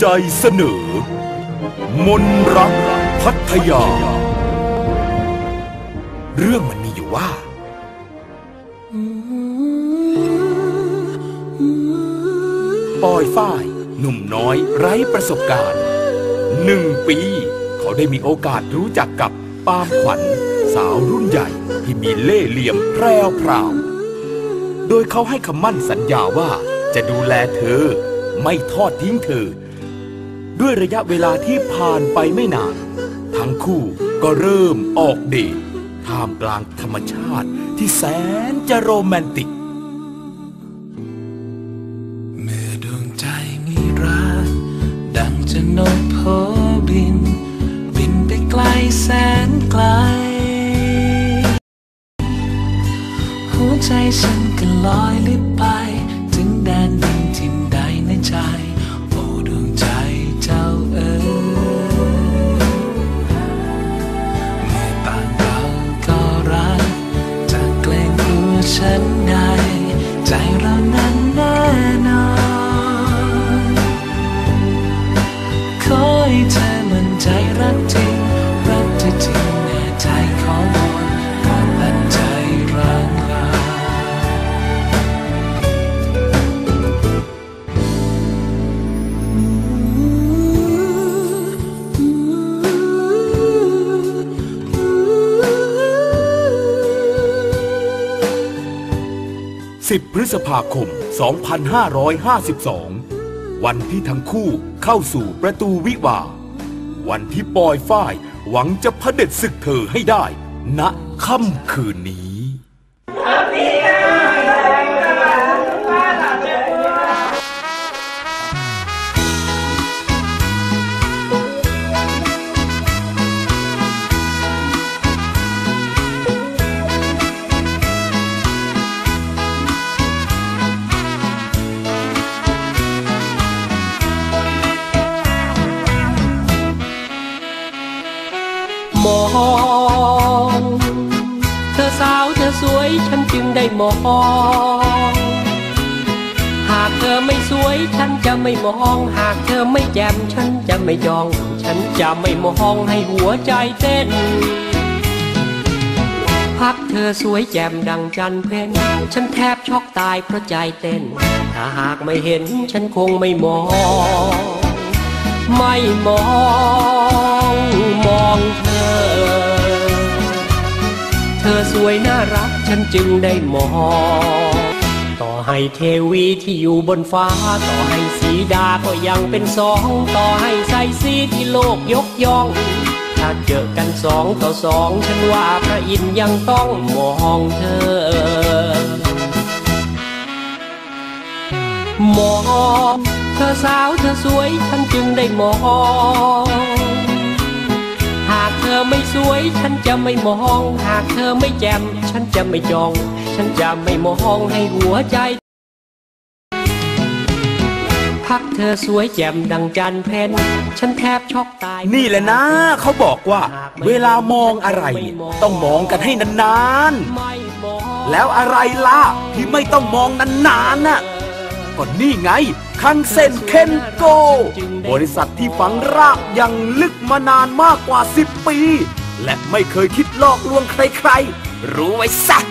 ใจเสนอ มนรักพัทยา เรื่องมันมีอยู่ว่า ปอยฝ้ายหนุ่มน้อยไร้ประสบการณ์หนึ่งปี เขาได้มีโอกาสรู้จักกับปามขวัญ สาวรุ่นใหญ่ที่มีเล่ห์เหลี่ยมแพรวพราว โดยเขาให้คำมั่นสัญญาว่าจะดูแลเธอ ไม่ทอดทิ้งเธอ ด้วยระยะเวลาที่ผ่านไปไม่นาน ทั้งคู่ก็เริ่มออกเดทท่ามกลางธรรมชาติที่แสนจะโรแมนติก เมื่อดวงใจมีรัก ดังจะนกโพบิน บินไปไกลแสนไกล หัวใจฉันก็ลอยลิบไป ฉันในใจเรานั้นแน่นอนคอยเธอ 10 พฤษภาคม 2552 วันที่ทั้งคู่เข้าสู่ประตูวิวา วันที่ปอยฝ้ายหวังจะพเด็จศึกเธอให้ได้ ณค่ำคืนนี้ มอง เธอสาวเธอสวยฉันจึงได้มอง หากเธอไม่สวยฉันจะไม่มอง หากเธอไม่แจ่มฉันจะไม่จอง ฉันจะไม่มองให้หัวใจเต้น พักเธอสวยแจ่มดังจันเพ็ญฉันแทบช็อกตายเพราะใจเต้น ถ้าหากไม่เห็นฉันคงไม่มอง ไม่มอง มองเธอ วยน่ารักฉันจึงได้มอง ต่อให้เทวีที่อยู่บนฟ้า ต่อให้สีดาก็ยังเป็นสอง ต่อให้ใส่สีที่โลกยกย่อง ถ้าเจอกันสองต่อสอง ฉันว่าพระอินทร์ยังต้องมองเธอ มอง เธอสาวเธอสวยฉันจึงได้มอง อไม่สวย ฉันจะไม่มอง หากเธอไม่แจ่มฉันจะไม่จอง ฉันจะไม่มองให้หัวใจ พักเธอสวยแจ่มดังจันทร์เพ็ญฉันแทบช็อกตาย นี่แหละนะเขาบอกว่า เวลามองอะไรเนี่ยต้องมองกันให้นานไม่มองๆแล้วอะไรล่ะที่ไม่ต้องมองนานๆน่ะ ก็นี่ไง คังเซ็นเคนโก บริษัทที่ฝังรากอย่างลึกมานานมากกว่า 10 ปี และไม่เคยคิดลอกลวงใครๆ รู้ไว้สัก